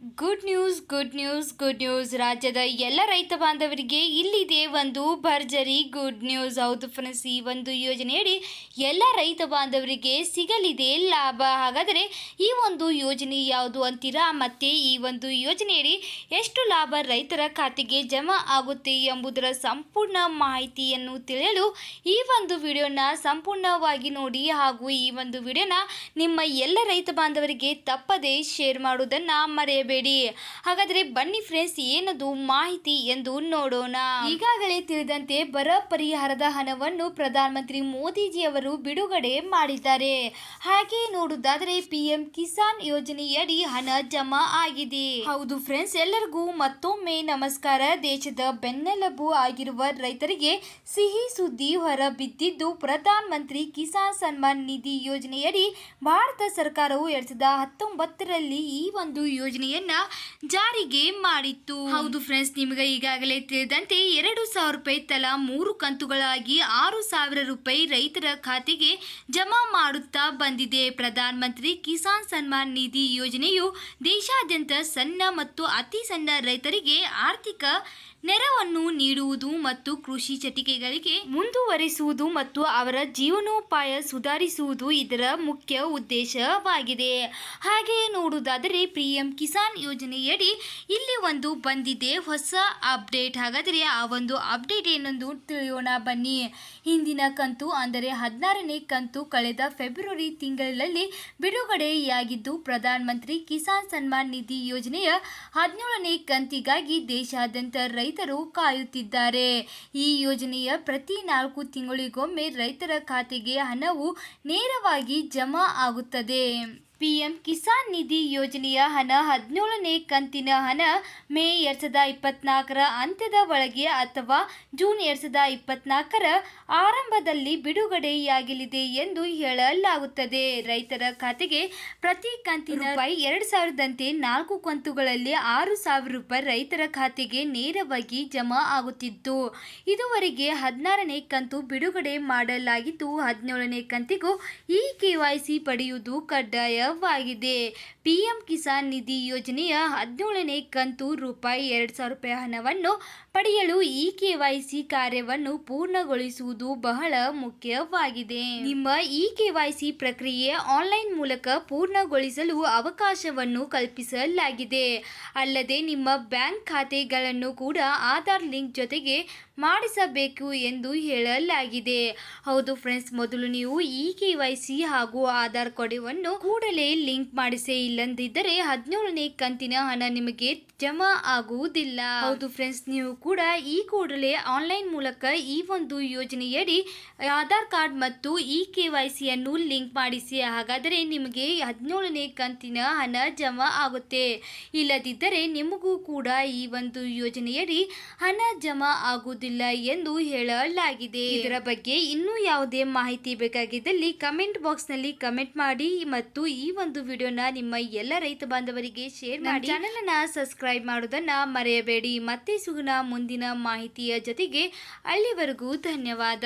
Good news good news good news ರಾಜ್ಯದ ಎಲ್ಲ ರೈತ ಬಾಂಧವರಿಗೆ ಇಲ್ಲಿದೆ ಒಂದು ಭರ್ಜರಿ ಗುಡ್ ನ್ಯೂಸ್ ಹೌದು ಫ್ರೆಂಡ್ಸ್, ಈ ಒಂದು ಯೋಜನೆಯಡಿ ಎಲ್ಲ ರೈತ ಬಾಂಧವರಿಗೆ ಸಿಗಲಿದೆ ಲಾಭ. ಹಾಗಾದರೆ ಈ ಒಂದು ಯೋಜನೆ ಯಾವುದು ಅಂತೀರಾ? ಮತ್ತು ಈ ಒಂದು ಯೋಜನೆಯಡಿ ಎಷ್ಟು ಲಾಭ ರೈತರ ಖಾತೆಗೆ ಜಮಾ ಆಗುತ್ತೆ ಎಂಬುದರ ಸಂಪೂರ್ಣ ಮಾಹಿತಿಯನ್ನು ತಿಳಿಯಲು ಈ ಒಂದು ವಿಡಿಯೋನ ಸಂಪೂರ್ಣವಾಗಿ ನೋಡಿ ಹಾಗೂ ಈ ಒಂದು ವಿಡಿಯೋನ ನಿಮ್ಮ ಎಲ್ಲ ರೈತ ಬಾಂಧವರಿಗೆ ತಪ್ಪದೇ ಶೇರ್ ಮಾಡುವುದನ್ನು ಮರೆಯಬೇಡಿ ಹಾಗಾದ್ರೆ ಬನ್ನಿ ಫ್ರೆಂಡ್ಸ್ ಏನದು ಮಾಹಿತಿ ಎಂದು ನೋಡೋಣ. ಈಗಾಗಲೇ ತಿಳಿದಂತೆ ಬರ ಪರಿಹಾರದ ಹಣವನ್ನು ಪ್ರಧಾನಮಂತ್ರಿ ಮೋದಿಜಿಯವರು ಬಿಡುಗಡೆ ಮಾಡಿದ್ದಾರೆ. ಹಾಗೆ ನೋಡುವುದಾದರೆ ಪಿಎಂ ಕಿಸಾನ್ ಯೋಜನೆಯಡಿ ಹಣ ಜಮಾ ಆಗಿದೆ. ಹೌದು ಫ್ರೆಂಡ್ಸ್ ಎಲ್ಲರಿಗೂ ಮತ್ತೊಮ್ಮೆ ನಮಸ್ಕಾರ. ದೇಶದ ಬೆನ್ನೆಲುಬು ಆಗಿರುವ ರೈತರಿಗೆ ಸಿಹಿ ಸುದ್ದಿ ಹೊರಬಿದ್ದಿದ್ದು ಪ್ರಧಾನ ಮಂತ್ರಿ ಕಿಸಾನ್ ಸನ್ಮಾನ್ ನಿಧಿ ಯೋಜನೆಯಡಿ ಭಾರತ ಸರ್ಕಾರವು ಎರಡ್ ಸಾವಿರದ ಹತ್ತೊಂಬತ್ತರಲ್ಲಿ ಈ ಒಂದು ಯೋಜನೆಯನ್ನ ಜಾರಿಗೆ ಮಾಡಿತ್ತು. ಹೌದು ಫ್ರೆಂಡ್ಸ್ ನಿಮಗೆ ಈಗಾಗಲೇ ತಿಳಿದಂತೆ ಎರಡು ಸಾವಿರ ರೂಪಾಯಿ ತಲಾ ಮೂರು ಕಂತುಗಳಾಗಿ ಆರು ಸಾವಿರ ರೂಪಾಯಿ ರೈತರ ಖಾತೆಗೆ ಜಮಾ ಮಾಡುತ್ತಾ ಬಂದಿದೆ. ಪ್ರಧಾನ ಮಂತ್ರಿ ಕಿಸಾನ್ ಸನ್ಮಾನ್ ನಿಧಿ ಯೋಜನೆಯು ದೇಶಾದ್ಯಂತ ಸಣ್ಣ ಮತ್ತು ಅತಿ ಸಣ್ಣ ರೈತರಿಗೆ ಆರ್ಥಿಕ ನೆರವನ್ನು ನೀಡುವುದು ಮತ್ತು ಕೃಷಿ ಚಟಿಕೆಗಳಿಗೆ ಮುಂದುವರಿಸುವುದು ಮತ್ತು ಅವರ ಜೀವನೋಪಾಯ ಸುಧಾರಿಸುವುದು ಇದರ ಮುಖ್ಯ ಉದ್ದೇಶವಾಗಿದೆ. ಹಾಗೆಯೇ ನೋಡುವುದಾದರೆ ಪಿಎಂ ಕಿಸಾನ್ ಯೋಜನೆಯಡಿ ಇಲ್ಲಿ ಒಂದು ಬಂದಿದೆ ಹೊಸ ಅಪ್ಡೇಟ್. ಹಾಗಾದರೆ ಆ ಒಂದು ಅಪ್ಡೇಟ್ ಏನೊಂದು ತಿಳಿಯೋಣ ಬನ್ನಿ. ಹಿಂದಿನ ಕಂತು ಅಂದರೆ ಹದಿನಾರನೇ ಕಂತು ಕಳೆದ ಫೆಬ್ರವರಿ ತಿಂಗಳಲ್ಲಿ ಬಿಡುಗಡೆಯಾಗಿದ್ದು, ಪ್ರಧಾನ ಮಂತ್ರಿ ಕಿಸಾನ್ ಸನ್ಮಾನ್ ನಿಧಿ ಯೋಜನೆಯ ಹದಿನೇಳನೇ ಕಂತಿಗಾಗಿ ದೇಶಾದ್ಯಂತ ರೈತರು ಕಾಯುತ್ತಿದ್ದಾರೆ. ಈ ಯೋಜನೆಯ ಪ್ರತಿ ನಾಲ್ಕು ತಿಂಗಳಿಗೊಮ್ಮೆ ರೈತರ ಖಾತೆಗೆ ಹಣವು ನೇರವಾಗಿ ಜಮಾ ಆಗುತ್ತದೆ. ಪಿಎಂ ಕಿಸಾನ್ ನಿಧಿ ಯೋಜನೆಯ ಹಣ ಹದಿನೇಳನೇ ಕಂತಿನ ಹಣ ಮೇ ಎರಡ್ ಸಾವಿರದ ಇಪ್ಪತ್ನಾಲ್ಕರ ಅಂತ್ಯದ ಒಳಗೆ ಅಥವಾ ಜೂನ್ ಎರಡ್ ಸಾವಿರದ ಇಪ್ಪತ್ನಾಲ್ಕರ ಆರಂಭದಲ್ಲಿ ಬಿಡುಗಡೆಯಾಗಲಿದೆ ಎಂದು ಹೇಳಲಾಗುತ್ತದೆ. ರೈತರ ಖಾತೆಗೆ ಪ್ರತಿ ಕಂತಿನ ರೂಪಾಯಿ ಎರಡು ಸಾವಿರದಂತೆ ನಾಲ್ಕು ಕಂತುಗಳಲ್ಲಿ ಆರು ಸಾವಿರ ರೂಪಾಯಿ ರೈತರ ಖಾತೆಗೆ ನೇರವಾಗಿ ಜಮಾ ಆಗುತ್ತಿತ್ತು. ಇದುವರೆಗೆ ಹದಿನಾರನೇ ಕಂತು ಬಿಡುಗಡೆ ಮಾಡಲಾಗಿದ್ದು, ಹದಿನೇಳನೇ ಕಂತಿಗೂ ಈ ಕೆವೈಸಿ ಪಡೆಯುವುದು ಕಡ್ಡಾಯವಾಗಿದೆ ಪಿಎಂ ಕಿಸಾನ್ ನಿಧಿ ಯೋಜನೆಯ ಹದಿನೇಳನೇ ಕಂತು ರೂಪಾಯಿ ಎರಡು ಸಾವಿರ ರೂಪಾಯಿ ಹಣವನ್ನು ಪಡೆಯಲು ಈ ಸಿ ಕಾರ್ಯವನ್ನು ಪೂರ್ಣಗೊಳಿಸುವುದು ಬಹಳ ಮುಖ್ಯವಾಗಿದೆ. ನಿಮ್ಮ ಈ ಸಿ ಪ್ರಕ್ರಿಯೆ ಆನ್ಲೈನ್ ಮೂಲಕ ಪೂರ್ಣಗೊಳಿಸಲು ಅವಕಾಶವನ್ನು ಕಲ್ಪಿಸಲಾಗಿದೆ. ಅಲ್ಲದೆ ನಿಮ್ಮ ಬ್ಯಾಂಕ್ ಖಾತೆಗಳನ್ನು ಕೂಡ ಆಧಾರ್ ಲಿಂಕ್ ಜೊತೆಗೆ ಮಾಡಿಸಬೇಕು ಎಂದು ಹೇಳಲಾಗಿದೆ. ಹೌದು ಫ್ರೆಂಡ್ಸ್, ಮೊದಲು ನೀವು ಇ ಕೆ ವೈ ಸಿ ಹಾಗೂ ಆಧಾರ್ ಕೊಡವನ್ನು ಕೂಡಲೇ ಲಿಂಕ್ ಮಾಡಿಸಿ ಇಲ್ಲಂದಿದ್ದರೆ ಹದಿನೇಳನೇ ಕಂತಿನ ಹಣ ನಿಮಗೆ ಜಮಾ ಆಗುವುದಿಲ್ಲ. ಹೌದು ಫ್ರೆಂಡ್ಸ್, ನೀವು ಕೂಡ ಈ ಕೂಡಲೇ ಆನ್ಲೈನ್ ಮೂಲಕ ಈ ಒಂದು ಯೋಜನೆಯಡಿ ಆಧಾರ್ ಕಾರ್ಡ್ ಮತ್ತು ಇ ಕೆ ವೈ ಸಿಯನ್ನು ಲಿಂಕ್ ಮಾಡಿಸಿ. ಹಾಗಾದರೆ ನಿಮಗೆ ಹದಿನೇಳನೇ ಕಂತಿನ ಹಣ ಜಮಾ ಆಗುತ್ತೆ. ಇಲ್ಲದಿದ್ದರೆ ನಿಮಗೂ ಕೂಡ ಈ ಒಂದು ಯೋಜನೆಯಡಿ ಹಣ ಜಮಾ ಆಗುವುದಿಲ್ಲ. ಎಂದು ಹೇಳಲಾಗಿದೆ. ಇದರ ಬಗ್ಗೆ ಇನ್ನೂ ಯಾವುದೇ ಮಾಹಿತಿ ಬೇಕಾಗಿದ್ದಲ್ಲಿ ಕಮೆಂಟ್ ಬಾಕ್ಸ್ನಲ್ಲಿ ಕಮೆಂಟ್ ಮಾಡಿ ಮತ್ತು ಈ ಒಂದು ವಿಡಿಯೋನ ನಿಮ್ಮ ಎಲ್ಲ ರೈತ ಬಾಂಧವರಿಗೆ ಶೇರ್ ಮಾಡಿ. ಚಾನೆಲ್ ಅನ್ನ ಸಬ್ಸ್ಕ್ರೈಬ್ ಮಾಡೋದನ್ನ ಮರೆಯಬೇಡಿ. ಮತ್ತೆ ಸಿಗೋಣ ಮುಂದಿನ ಮಾಹಿತಿಯ ಜೊತೆಗೆ. ಅಲ್ಲಿವರೆಗೂ ಧನ್ಯವಾದ.